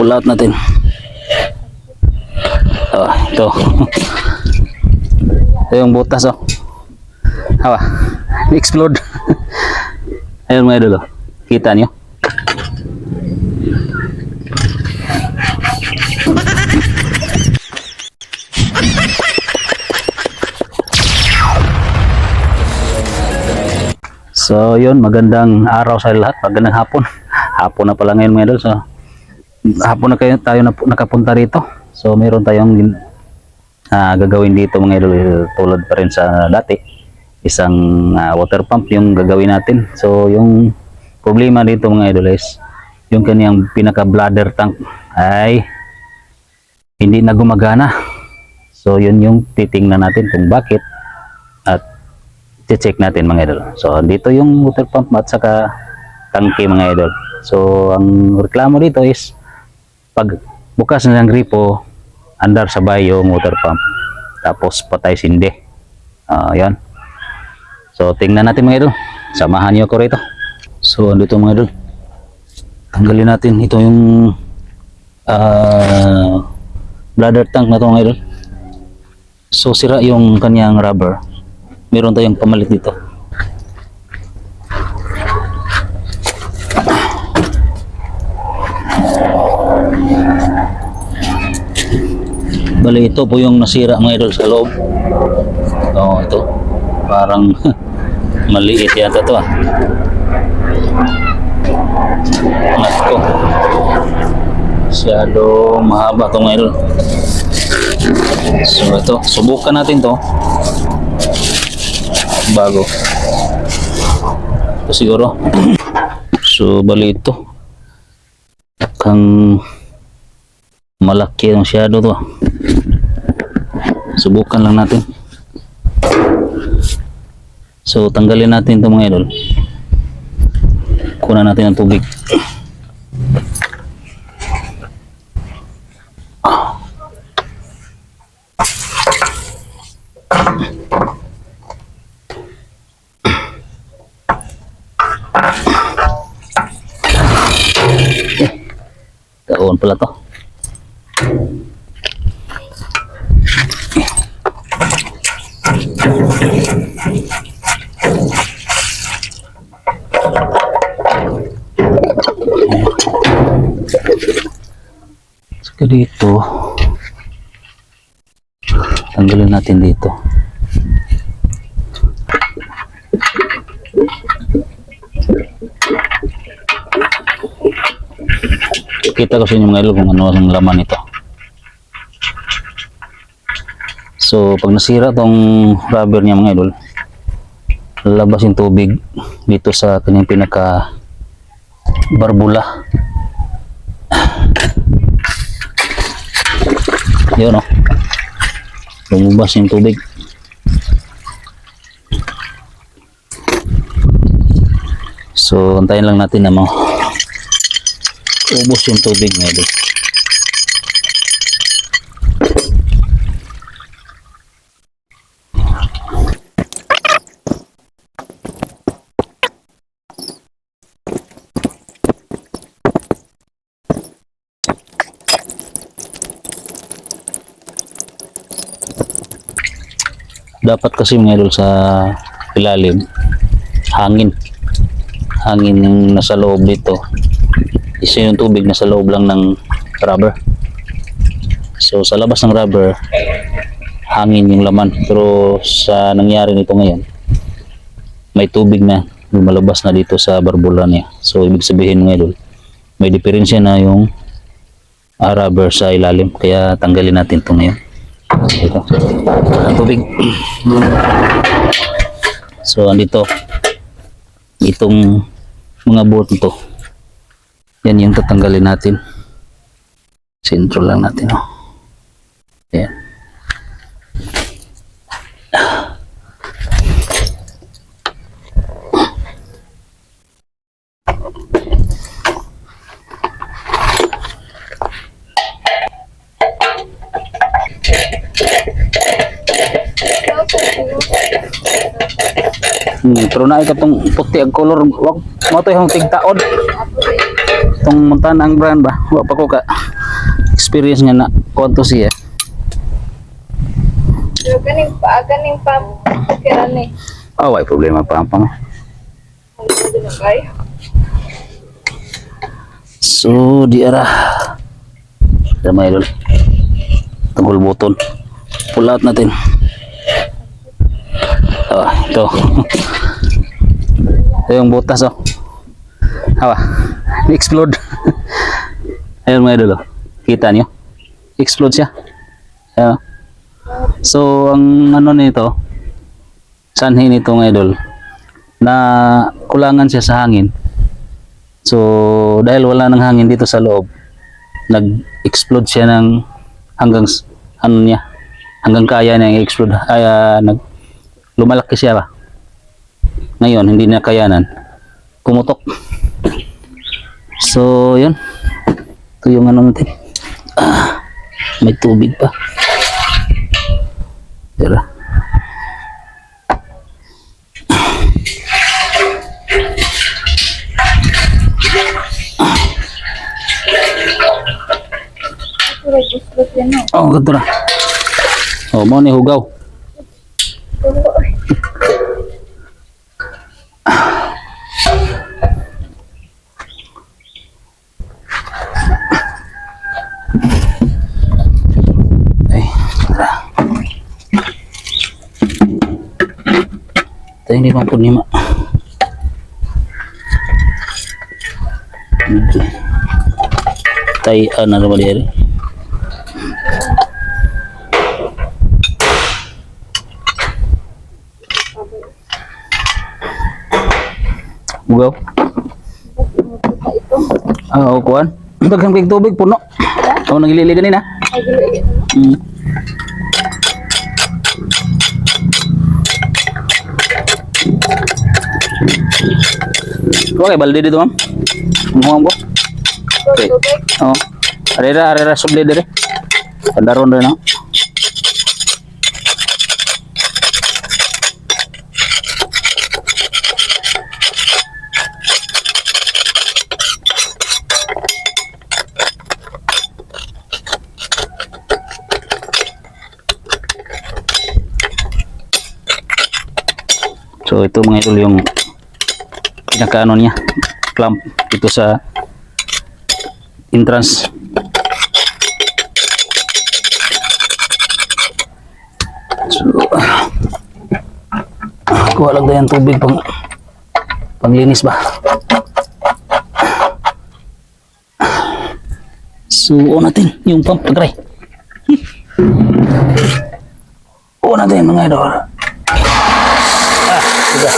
pull out natin. Oh, ito. ito yung butas oh. Hawa. Explode. Ayun mga idol oh. Kita niyo? So yun, magandang araw sa lahat, magandang hapon. Hapon na pala ngayon mga idol. So hapon na kayo tayo na, nakapunta rito. So meron tayong ah, gagawin dito mga idol eh, tulad pa rin sa dati. Isang ah, water pump yung gagawin natin. So yung problema dito mga idol is yung kaniyang pinaka bladder tank ay hindi na gumagana. So yun yung titingnan natin kung bakit at check natin mga idol. So dito yung water pump at saka tangke mga idol. So ang reklamo dito is pag bukas na ng gripo, andar sabay yung water pump. Tapos patay sindi. Ah, yan. So tingnan natin mga idol. Samahan niyo ako rito. So andito mga idol. Tanggalin natin ito yung ah bladder tank na to mga idol. So sira yung kanyang rubber meron tayong pamalit dito. Bali ito po yung nasira mga idol sa loob. Oo, ito. Parang maliit yata to ah. Nako. Masyado mahaba to mga idol. So ito, subukan natin to bago ito siguro so bali ito kang malaki ang shadow to subukan lang natin. So tanggalin natin ito mga idol. Kunan natin ang tubig. Taon pala to dito. Tanggalin natin dito. Kita ko sa inyo mga idol kung ano ang laman nito. So pag nasira tong rubber niya mga idol lalabas yung tubig dito sa kanyang pinaka barbula yun o lumabas yung tubig. So antayin lang natin na mga ubos yung tubig nga Dapat kasi mga idol sa ilalim hangin hangin yung nasa loob dito isa yung tubig na sa loob lang ng rubber. So sa labas ng rubber, hangin yung laman. Pero sa nangyari nito ngayon, may tubig na lumalabas na dito sa barbula niya. So ibig sabihin mga idol, may diferensya na yung ah, rubber sa ilalim. Kaya tanggalin natin ito ngayon. Ito. Ang tubig. so andito, itong mga bolt to yan yung tatanggalin natin. Sentro lang natin, oh. Yan. Hmm, pero na itong puti ang color wag mo to yung tigtaod. Itong muntan ang brand ba? wa pa ko ka experience nga na kuwanto siya. Ganing pa, ganing pa, kaya ni. Oh, ay problema pa pa. So, di ara. Damay idol. Tungkol buton. Pull out natin. Ah, ito. ito yung butas oh. Hawa. Explode. Ayun mga idol oh. Kita niyo? Explode siya. Ayun. oh. So, ang ano nito, sanhi nito mga idol, na kulangan siya sa hangin. So, dahil wala nang hangin dito sa loob, nag-explode siya ng hanggang ano niya, hanggang kaya niya i-explode. Ay, ah, nag lumalaki siya ba? Ngayon, hindi na kayanan. Pumutok. So, yun. Ito yung ano natin. Ah, may tubig pa. Tira. Oh, ganito na. Oh, mo ni hugaw. Pero, ay, Ay, tara. Ito hindi pa po ni ma. Okay. Tay, ano na ba diyan? Ugaw. makita ito. Ah, oh, kuan. Daghang big tubig puno. Oh, nagilili ganina. Ay, gila, Mm. Okay, balde dito ma'am. Mukhang ko. Okay. Oh. Arera, arera suble dire. Pandaron rin ako. Ito mga idol yung pinakaano niya clamp dito sa entrance. So kuha lang tayo ng tubig pang panglinis ba. So on natin yung pump pagray. On natin mga idol.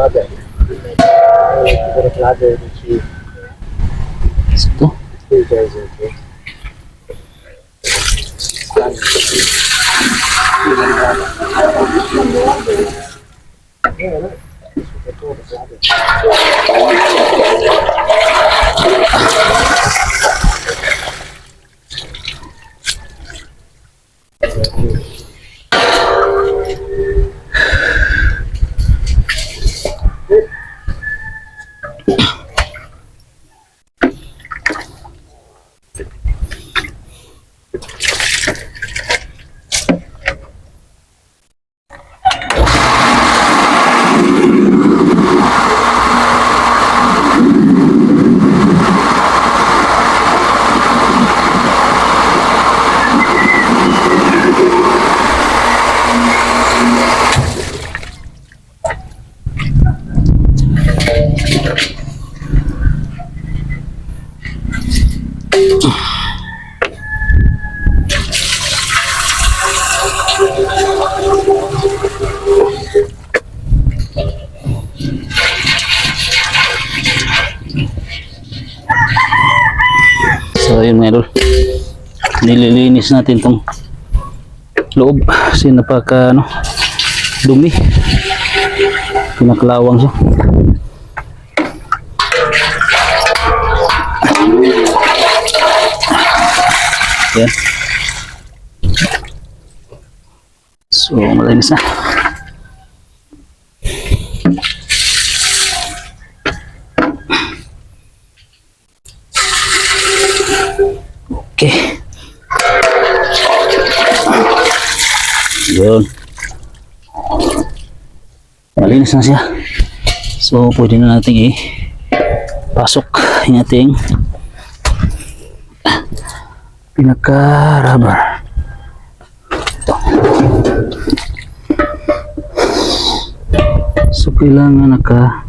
lado é. Por aquele lado. Escutou? Nililinis natin tong loob kasi napaka ano dumi. Pinakalawang siya. Yan. So, malinis na. Yun. Malinis na siya. So, pwede na natin i pasok yung ating pinaka-rubber. So, kailangan naka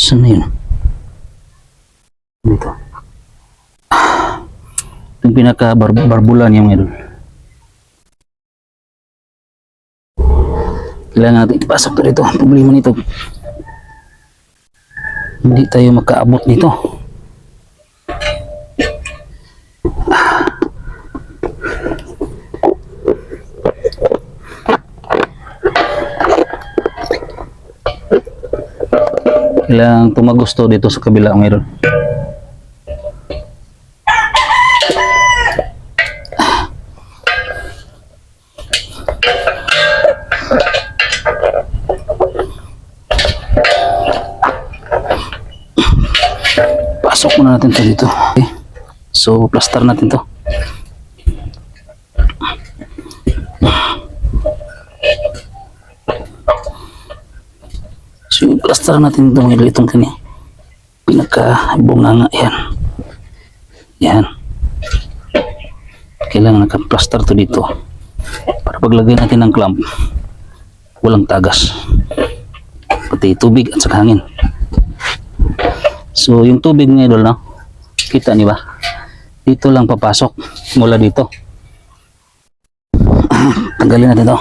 saan na yun? Dito. Yung pinaka bar barbulan yung meron. Kailangan natin ipasok to dito. Problema nito. Hindi tayo makaabot nito. Kailangan tumagusto dito sa kabila meron. Pasok muna natin to dito. Okay. So, plaster natin to. So, plaster natin itong itong kanya. Pinaka bunganga yan. Yan. Kailangan naka-plaster to dito. Para paglagay natin ng clamp, walang tagas. Pati tubig at saka hangin. So, yung tubig ng idol, no? Kita niyo ba? Dito lang papasok mula dito. Tanggalin natin to.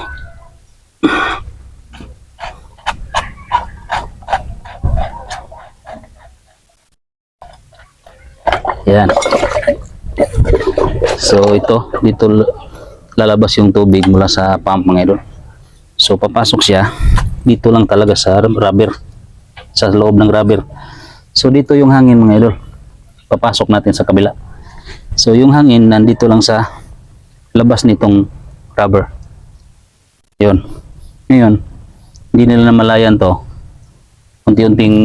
Yan. So, ito, dito lalabas yung tubig mula sa pump mga idol. So, papasok siya dito lang talaga sa rubber. Sa loob ng rubber. So dito yung hangin mga idol. Papasok natin sa kabila. So yung hangin nandito lang sa labas nitong rubber. Yun. Ngayon, hindi nila namalayan to. Unti-unting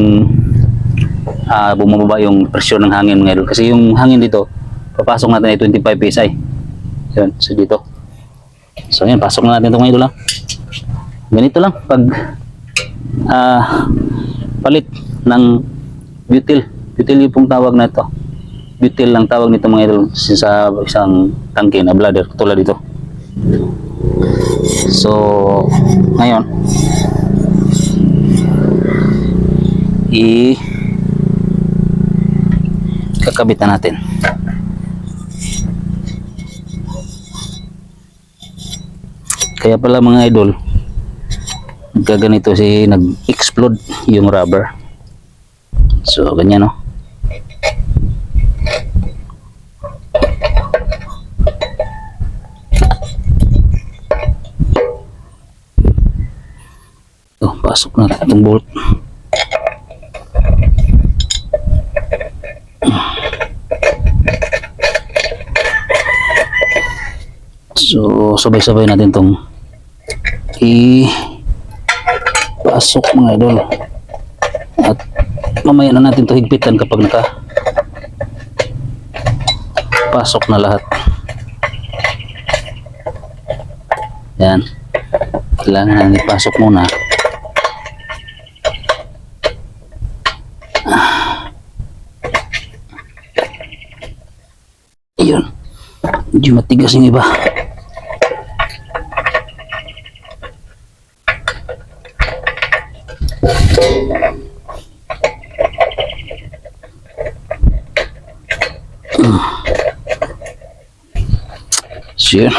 ah bumababa yung presyon ng hangin mga idol. Kasi yung hangin dito, papasok natin ay 25 PSI. Yun, so dito. So yan, pasok na natin ito mga idol. ha. Ganito lang pag ah palit ng butyl. Butyl yung pong tawag na ito. Butyl lang tawag nito mga idol sa isang tangke na bladder tulad dito. So, ngayon i kakabitan natin. Kaya pala mga idol, gaganito si nag-explode yung rubber. So, ganyan no. Oh, pasok na itong bolt. So, sabay-sabay natin tong i pasok mga idol. Mamaya na natin to higpitan kapag naka pasok na lahat. Yan. Kailangan na ipasok muna. Yun. Medyo matigas yung iba. Yun.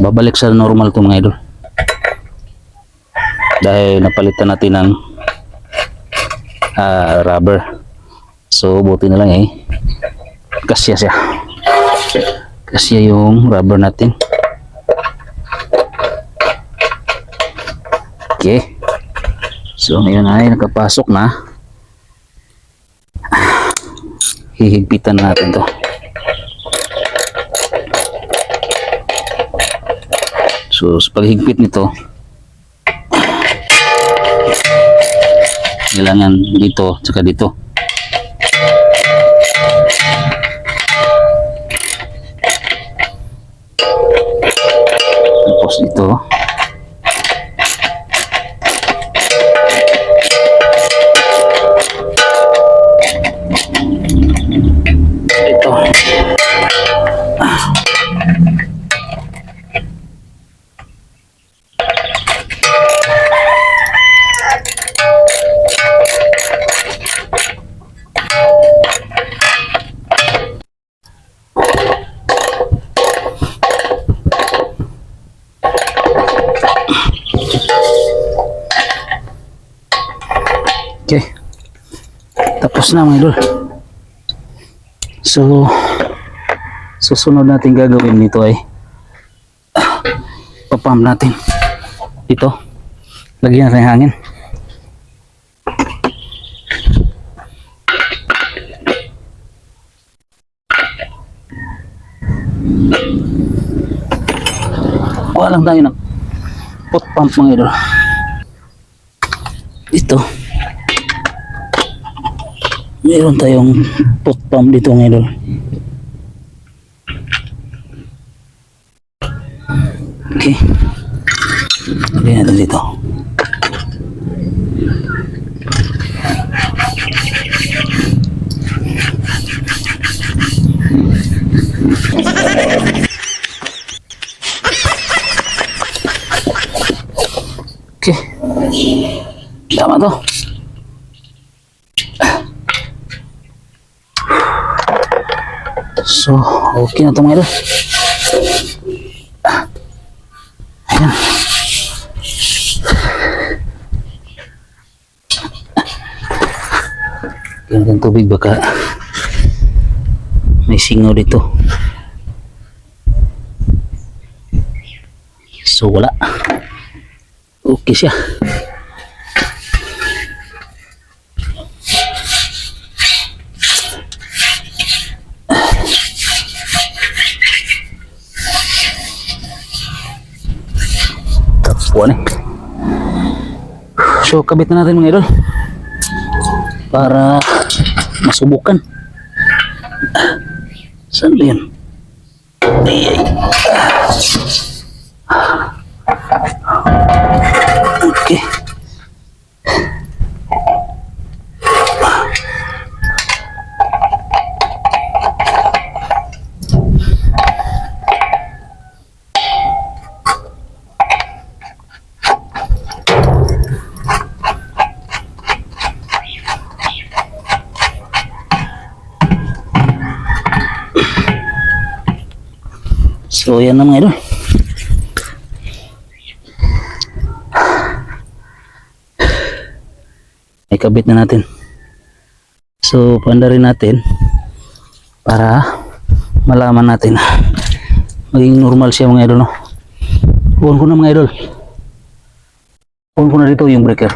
Babalik sa normal to mga idol. Dahil napalitan natin ng ah, rubber. So, buti na lang eh. Kasya siya. Kasya yung rubber natin. Okay. So, ngayon ay nakapasok na. Hihigpitan natin to. So, sa paghigpit nito, kailangan dito, tsaka dito. Tapos na mga idol. So, susunod natin gagawin nito ay papam natin. Ito. Lagyan natin ng hangin. Kuha lang tayo ng pot pump mga idol. Meron tayong pot pump dito mga idol. Okay. Lagyan natin dito. Okay. Tama to. So, okay na ito mga idol. Ayan. Ganyan ng tubig baka may singaw dito. So, wala. Okay siya. Tapuan eh. So, kabit na natin mga idol. Para masubukan. Saan ba ay. Okay. So, yan na mga idol. Ay kabit na natin. So, panda rin natin para malaman natin maging normal siya mga idol no. On ko na mga idol. On ko na dito yung breaker.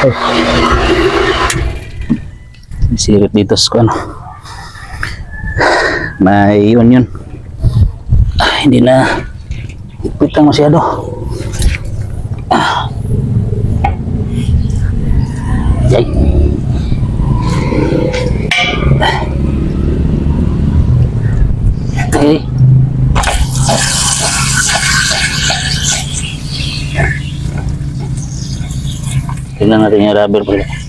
Ay. Sirit dito sa ano. May iwan yun. Ah, hindi na ipitang masyado. Yay. Okay. Tingnan natin yung rubber pala.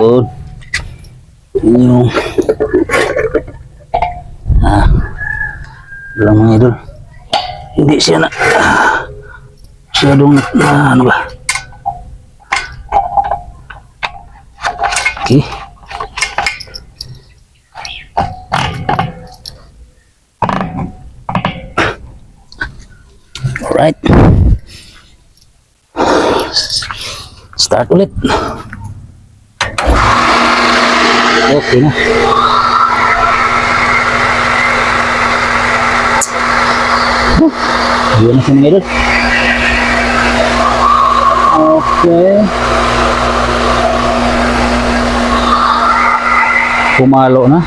Yun yung ah, wala mga. Hindi siya na ba? Okay. Alright. Start ulit. Okay na. Yun na siya mga. Okay. Pumalo na.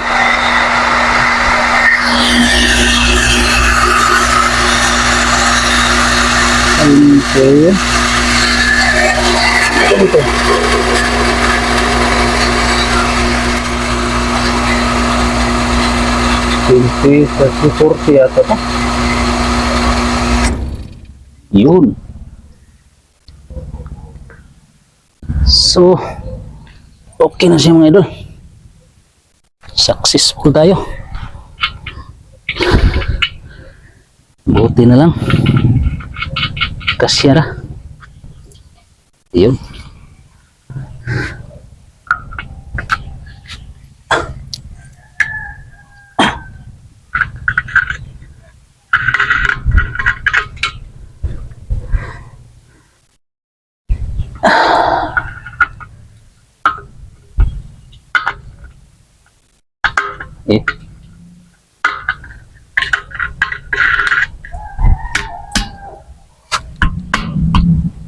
Okay. Ito? Twenty, thirty, forty ata to. Yun. So, okay na siya mga idol. Successful tayo. Buti na lang. Kasya na. Yun. Eh.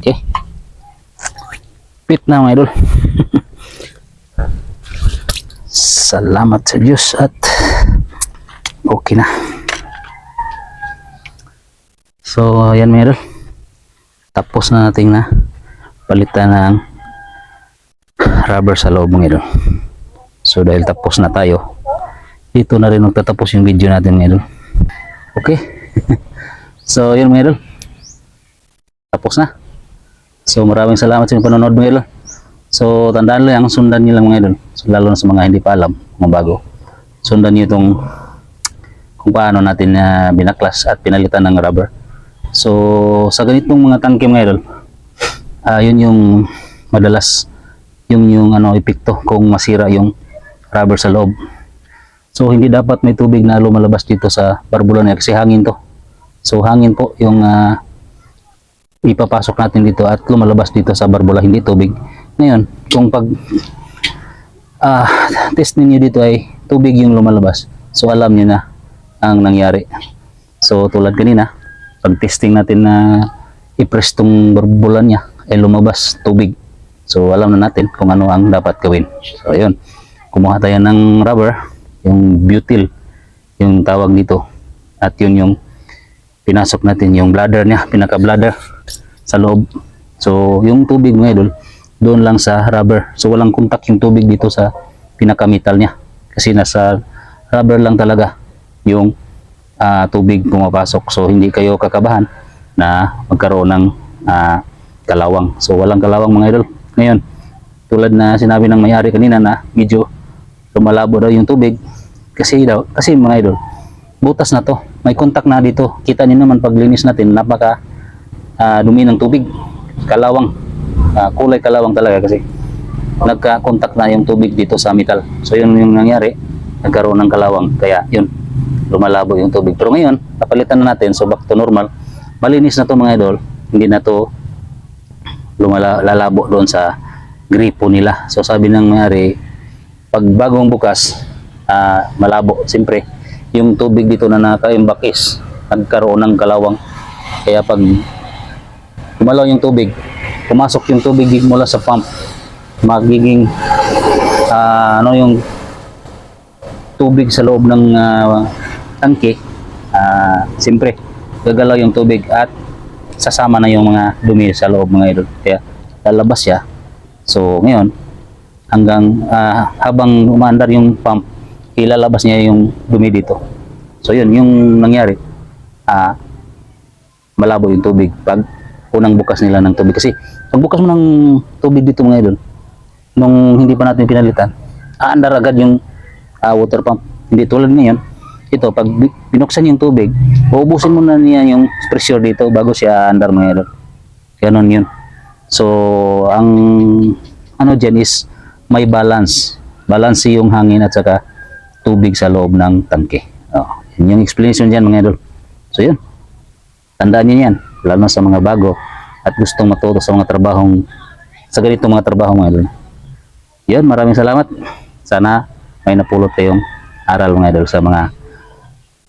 Okay. Pit na mga idol. Salamat sa Diyos at okay na. So, ayan mga idol. Tapos na natin na palitan ng rubber sa loob mga idol. So, dahil tapos na tayo, dito na rin magtatapos yung video natin mga idol. Okay. so, yun mga idol. Tapos na. So maraming salamat sa inyong panonood mga idol. So tandaan lang, sundan niyo lang mga idol. So, lalo na sa mga hindi pa alam, mga bago. Sundan niyo itong kung paano natin na binaklas at pinalitan ng rubber. So sa ganitong mga tangke mga idol, ah yun yung madalas yung yung ano epekto kung masira yung rubber sa loob. So hindi dapat may tubig na lumalabas dito sa barbulan niya kasi hangin to. So hangin po yung ah, ipapasok natin dito at lumalabas dito sa barbula hindi tubig. Ngayon, kung pag ah test ninyo dito ay tubig yung lumalabas. So alam niyo na ang nangyari. So tulad kanina, pag testing natin na i-press tong barbula niya ay lumabas tubig. So alam na natin kung ano ang dapat gawin. So ayun, kumuha tayo ng rubber, yung butyl, yung tawag dito. At yun yung pinasok natin yung bladder niya, pinaka-bladder sa loob. So, yung tubig mga idol, doon lang sa rubber. So, walang contact yung tubig dito sa pinaka-metal niya. Kasi nasa rubber lang talaga yung ah, tubig pumapasok. So, hindi kayo kakabahan na magkaroon ng ah, kalawang. So, walang kalawang mga idol. Ngayon, tulad na sinabi ng may-ari kanina na medyo lumalabo daw yung tubig. Kasi daw, kasi mga idol, butas na to. May contact na dito. Kita niyo naman paglinis natin, napaka ah, dumi ng tubig. Kalawang. Ah, kulay kalawang talaga kasi nagka-contact na yung tubig dito sa metal. So yun yung nangyari, nagkaroon ng kalawang. Kaya yun, lumalabo yung tubig. Pero ngayon, napalitan na natin, so back to normal. Malinis na to mga idol. Hindi na to lumala, lalabo doon sa gripo nila. So sabi ng nangyari, pag bagong bukas, ah, malabo. Siyempre, yung tubig dito na nakaimbak is nagkaroon ng kalawang. Kaya pag kumalaw yung tubig, pumasok yung tubig mula sa pump, magiging ah, ano yung tubig sa loob ng ah, tangke, ah, siyempre, gagalaw yung tubig at sasama na yung mga dumi sa loob mga idol. Kaya lalabas siya. So ngayon, hanggang ah, habang umaandar yung pump, ilalabas niya yung dumi dito. So yun, yung nangyari, ah, malabo yung tubig pag unang bukas nila ng tubig. Kasi pag bukas mo ng tubig dito mga idol, nung hindi pa natin pinalitan, aandar agad yung ah, water pump. Hindi tulad ngayon, ito, pag bi- binuksan yung tubig, uubusin mo na niya yung pressure dito bago siya andar mga idol. Ganon yun. So, ang ano dyan is may balance. Balance yung hangin at saka tubig sa loob ng tangke. Oh, yun yung explanation dyan mga idol. So yun. Tandaan niyo yan. lalo sa mga bago at gustong matuto sa mga trabahong sa ganitong mga trabaho mga idol. Yun, maraming salamat. Sana may napulot kayong aral mga idol sa mga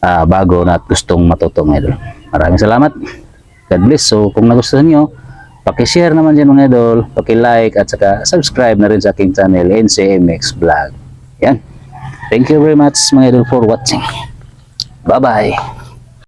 ah, bago na at gustong matuto mga idol. Maraming salamat. God bless. So kung nagustuhan nyo, paki-share naman dyan mga idol, paki-like at saka subscribe na rin sa aking channel NCMX Vlog. Yan. Thank you very much mga idol for watching. Bye-bye.